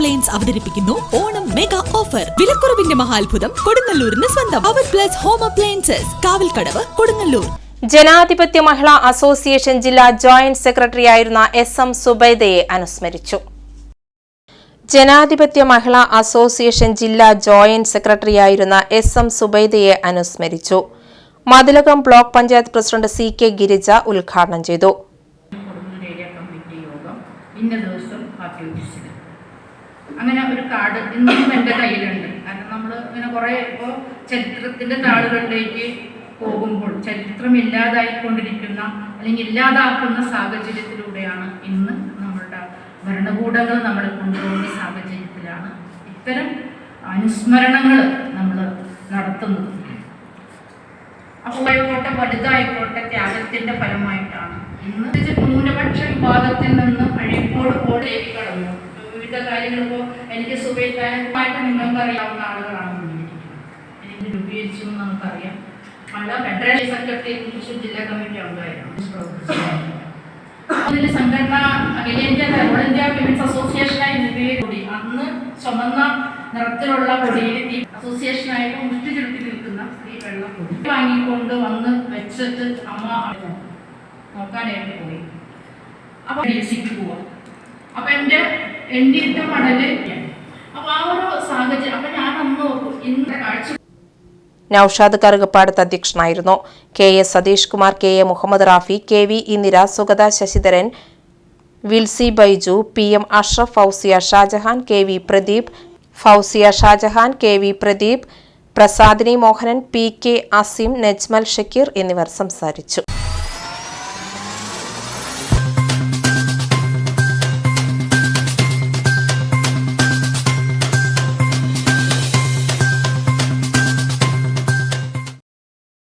Appliance അവതരിപ്പിക്കുന്നു. Onam mega offer വിലക്കുറവിന്റെ മഹാത്ഭുതം കൊടുങ്ങല്ലൂരിന് സ്വന്തം. അവർ plus home appliances Kavalkadavu Kodungallur. Janadhipathya Mahila association ജില്ലാ ജോയിന്റ് സെക്രട്ടറിയായിരുന്ന എസ് എം സുബൈദയെ അനുസ്മരിച്ചു. ജനാധിപത്യ മഹിളാ അസോസിയേഷൻ ജില്ലാ ജോയിന്റ് സെക്രട്ടറിയായിരുന്ന എസ് എം സുബൈദയെ അനുസ്മരിച്ചു. Mathilakam block panchayat president C K Girija ഉദ്ഘാടനം ചെയ്തു. ഇന്ന ദിവസം അങ്ങനെ ഒരു കാർഡ് ഇന്നും എന്റെ കയ്യിലുണ്ട്. കാരണം നമ്മൾ ഇങ്ങനെ കുറേ ഇപ്പോൾ ചരിത്രത്തിന്റെ താളുകളിലേക്ക് പോകുമ്പോൾ ചരിത്രം ഇല്ലാതായിക്കൊണ്ടിരിക്കുന്ന അല്ലെങ്കിൽ ഇല്ലാതാക്കുന്ന സാഹചര്യത്തിലൂടെയാണ് ഇന്ന് നമ്മളുടെ ഭരണകൂടങ്ങൾ നമ്മൾ കൊണ്ടുപോകുന്ന സാഹചര്യത്തിലാണ് ഇത്തരം അനുസ്മരണങ്ങൾ നമ്മൾ നടത്തുന്നത്. അപ്പോഴായിക്കോട്ടെ വലുതായിക്കോട്ടെ ത്യാഗത്തിന്റെ ഫലമായിട്ടാണ്. ഇന്ന് ന്യൂനപക്ഷ വിഭാഗത്തിൽ നിന്ന് അഴിപ്പോട് കോടേക്ക് കടന്നു വിവിധ കാര്യങ്ങൾ ഇപ്പോൾ എനിക്ക് സുഖമായിട്ട് നിങ്ങൾക്ക് അറിയാവുന്ന ആളുകളാണ് എനിക്ക് രൂപീകരിച്ചു എന്ന് നമുക്കറിയാം. പല ഫെഡറൽ സെക്രട്ടറി തൃശ്ശൂർ ജില്ലാ കമ്മിറ്റി അംഗമായിരുന്നു അതിൽ സംഘടന അഖിലേന്ത്യാ ഓൾ ഇന്ത്യ വിമൻസ് അസോസിയേഷനായി കൂടി അന്ന് ചുമന്ന നിറത്തിലുള്ള കൊടിയിൽ ഈ അസോസിയേഷനായിട്ട് മുഷ്ടി ചുരുട്ടി നിൽക്കുന്ന സ്ത്രീ വെള്ളം കൊടി വാങ്ങിക്കൊണ്ട് വന്ന് വെച്ചിട്ട് അമ്മ നോക്കാനായിട്ട് പോയി അപ്പൊ ചിക്ക് പോവാ. അപ്പൊ എന്റെ എണ്ണിയിട്ട മടൽ അപ്പൊ ആ ഒരു സാഹചര്യം അപ്പൊ ഞാൻ അന്ന് ഓർക്കും ഇന്ന് കാഴ്ച നൌഷാദ് കറുകപ്പാടത്ത് അധ്യക്ഷനായിരുന്നു. K S Satheesh Kumar K A Muhammad Rafi K V Indira Sugatha Sasidharan Wilsy Baiju P M Ashraf Fousiya Shajahan K V Pradeep Fousiya Shajahan K V Pradeep Prasadini Mohanan P K Azeem Najmal Shakkeer എന്നിവർ സംസാരിച്ചു.